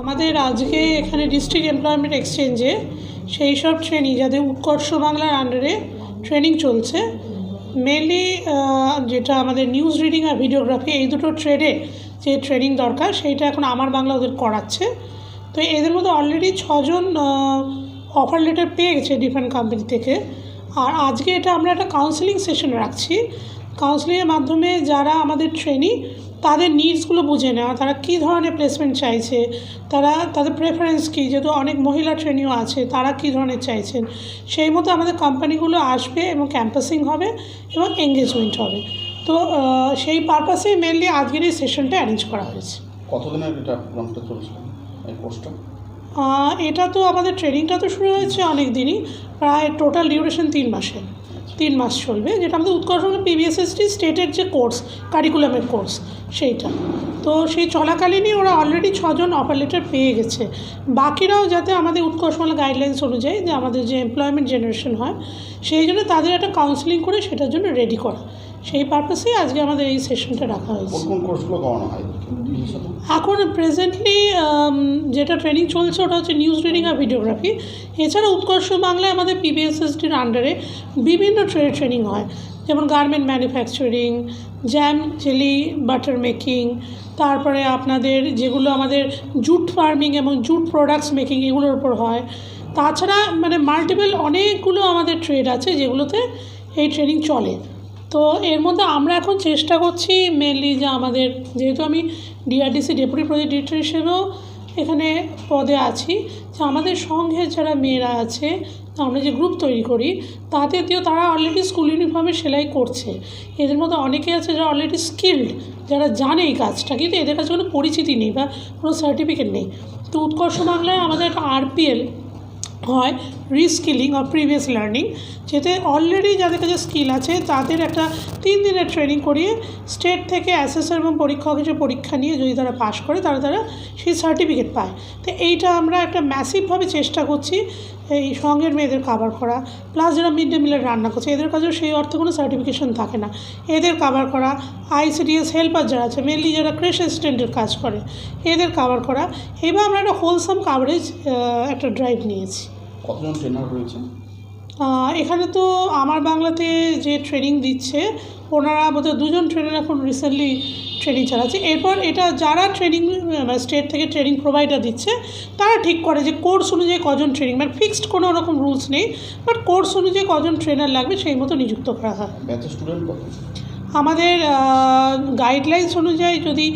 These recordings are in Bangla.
আমাদের আজকে এখানে ডিস্ট্রিক্ট এমপ্লয়মেন্ট এক্সচেঞ্জে সেই সব ট্রেনিং যাদের উৎকর্ষ বাংলার আন্ডারে ট্রেনিং চলছে মেনলি যেটা আমাদের নিউজ রিডিং আর ভিডিওগ্রাফি এই দুটো ট্রেডে যে ট্রেনিং দরকার সেইটা এখন আমার বাংলা ওদের করাচ্ছে। তো এদের মধ্যে অলরেডি ছজন অফার লেটার পেয়ে গেছে ডিফারেন্ট কোম্পানি থেকে। আর আজকে এটা আমরা একটা কাউন্সেলিং সেশন রাখছি। কাউন্সেলিংয়ের মাধ্যমে যারা আমাদের ট্রেনি তাদের নিডসগুলো বুঝে নেওয়া তারা কী ধরনের প্লেসমেন্ট চাইছে? তারা তাদের প্রেফারেন্স কী? যেহেতু অনেক মহিলা ট্রেনিও আছে তারা কী ধরনের চাইছেন? সেই মতো আমাদের কোম্পানিগুলো আসবে এবং ক্যাম্পাসিং হবে এবং এঙ্গেজমেন্ট হবে। তো সেই পারপাসেই মেনলি আজকের এই সেশনটা অ্যারেঞ্জ করা হয়েছে। কতদিনের এটা প্রোগ্রামটা চলছে? এই কোর্সটা এটা তো আমাদের ট্রেনিংটা তো শুরু হয়েছে অনেক দিনই প্রায় টোটাল ডিউরেশন তিন মাসের। তিন মাস চলবে, যেটা আমাদের উৎকর্ষ পিবিএসএসটি স্টেটের যে কোর্স কারিকুলামের কোর্স সেইটা। তো সেই চলাকালীনই ওরা অলরেডি ছজন অফার লেটার পেয়ে গেছে। বাকিরাও যাতে আমাদের উৎকর্ষমালা গাইডলাইন্স অনুযায়ী যে আমাদের যে এমপ্লয়মেন্ট জেনারেশন হয়, সেই জন্য তাদের একটা কাউন্সিলিং করে সেটার জন্য রেডি করা। সেই পারপাসেই আজকে আমাদের এই সেশনটা রাখা হয়েছে। হয়? এখন প্রেজেন্টলি যেটা ট্রেনিং চলছে ওটা হচ্ছে নিউজ রিডিং আর ভিডিওগ্রাফি এছাড়া উৎকর্ষ বাংলায় আমাদের পিবিএসএসটির আন্ডারে বিভিন্ন ট্রেড ট্রেনিং হয়। যেমন garment manufacturing jam jelly butter making তারপরে আপনাদের যেগুলো আমাদের জুট ফার্মিং এবং জুট প্রোডাক্টস মেকিং এগুলোর উপর হয়। তাছাড়া মানে মাল্টিপল অনেকগুলো আমাদের ট্রেড আছে যেগুলোতে এই ট্রেনিং চলে। তো এর মধ্যে আমরা এখন চেষ্টা করছি মেনলি যে আমাদের, যেহেতু আমি ডিআরডিসি ডেপুটি প্রজেক্ট ডিরেক্টর হিসেবেও এখানে পদে আছি, যে আমাদের সঙ্গে যারা মেয়েরা আছে, আমরা যে গ্রুপ তৈরি করি, তাতে দিয়েও তারা অলরেডি স্কুল ইউনিফর্মে সেলাই করছে। এদের মধ্যে অনেকে আছে যারা অলরেডি স্কিল্ড যারা জানে এই কাজটা, কিন্তু এদের কাছে কোনো পরিচিতি নেই বা কোনো সার্টিফিকেট নেই। তো উৎকর্ষ বাংলায় আমাদের একটা আরপিএল হয় রিস্কিলিং অর প্রিভিয়াস লার্নিং যেতে অলরেডি যাদের কাছে স্কিল আছে, তাদের একটা তিন দিনের ট্রেনিং করিয়ে স্টেট থেকে অ্যাসেসর এবং পরীক্ষক হিসেবে পরীক্ষা নিয়ে যদি তারা পাশ করে, তারা তারা সেই সার্টিফিকেট পায়। তো এইটা আমরা একটা ম্যাসিভভাবে চেষ্টা করছি এই সঙ্গের মেয়েদের কাভার করা প্লাস যারা মিড ডে মিলের রান্না করছে, এদের কাছেও সেই অর্থে কোনো সার্টিফিকেশন থাকে না। এদের কাভার করা আইসিডিএস হেল্পার যারা আছে মেনলি যারা ক্রেশ অ্যাসিস্ট্যান্টের কাজ করে, এদের কাভার করা। এবার আমরা একটা হোলসাম কাভারেজ একটা ড্রাইভ নিয়েছি। কতজন ট্রেনার রয়েছে? এখানে তো আমার বাংলাতে যে ট্রেনিং দিচ্ছে ওনারা বোধহয় দুজন ট্রেনার এখন রিসেন্টলি ট্রেনিং চালাচ্ছে। এরপর এটা যারা ট্রেনিং স্টেট থেকে ট্রেনিং প্রোভাইডার দিচ্ছে তারা ঠিক করে যে কোর্স অনুযায়ী কজন ট্রেনিং মানে ফিক্সড কোনো রকম রুলস নেই বাট কোর্স অনুযায়ী কজন ট্রেনার লাগবে সেই মতো নিযুক্ত করা হয়। স্টুডেন্ট আমাদের গাইডলাইন্স অনুযায়ী যদি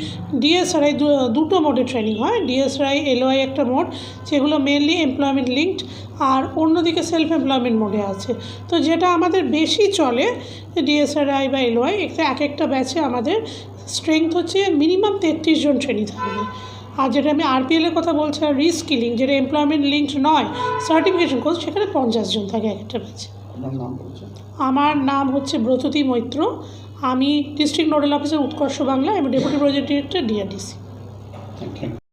ডিএসআরআই দুটো মোডে ট্রেনিং হয় ডিএসআরআই এলওআই একটা মোড যেগুলো মেনলি এমপ্লয়মেন্ট লিঙ্কড আর অন্যদিকে সেলফ এমপ্লয়মেন্ট মোডে আছে। তো যেটা আমাদের বেশি চলে ডিএসআরআই বা এলওআই এক একটা ব্যাচে আমাদের স্ট্রেংথ হচ্ছে মিনিমাম তেত্রিশ জন ট্রেনিং থাকবে। আর যেটা আমি আরপিএলের কথা বলছি আর রিস্কিলিং যেটা এমপ্লয়মেন্ট লিঙ্কড নয় সার্টিফিকেশন কোর্স সেখানে পঞ্চাশ জন থাকে এক একটা ব্যাচে আপনার নাম বলছেন? আমার নাম হচ্ছে ব্রততী মৈত্র। আমি district nodal officer Utkarsh Bangla এবং deputy project director DRDC. Thank you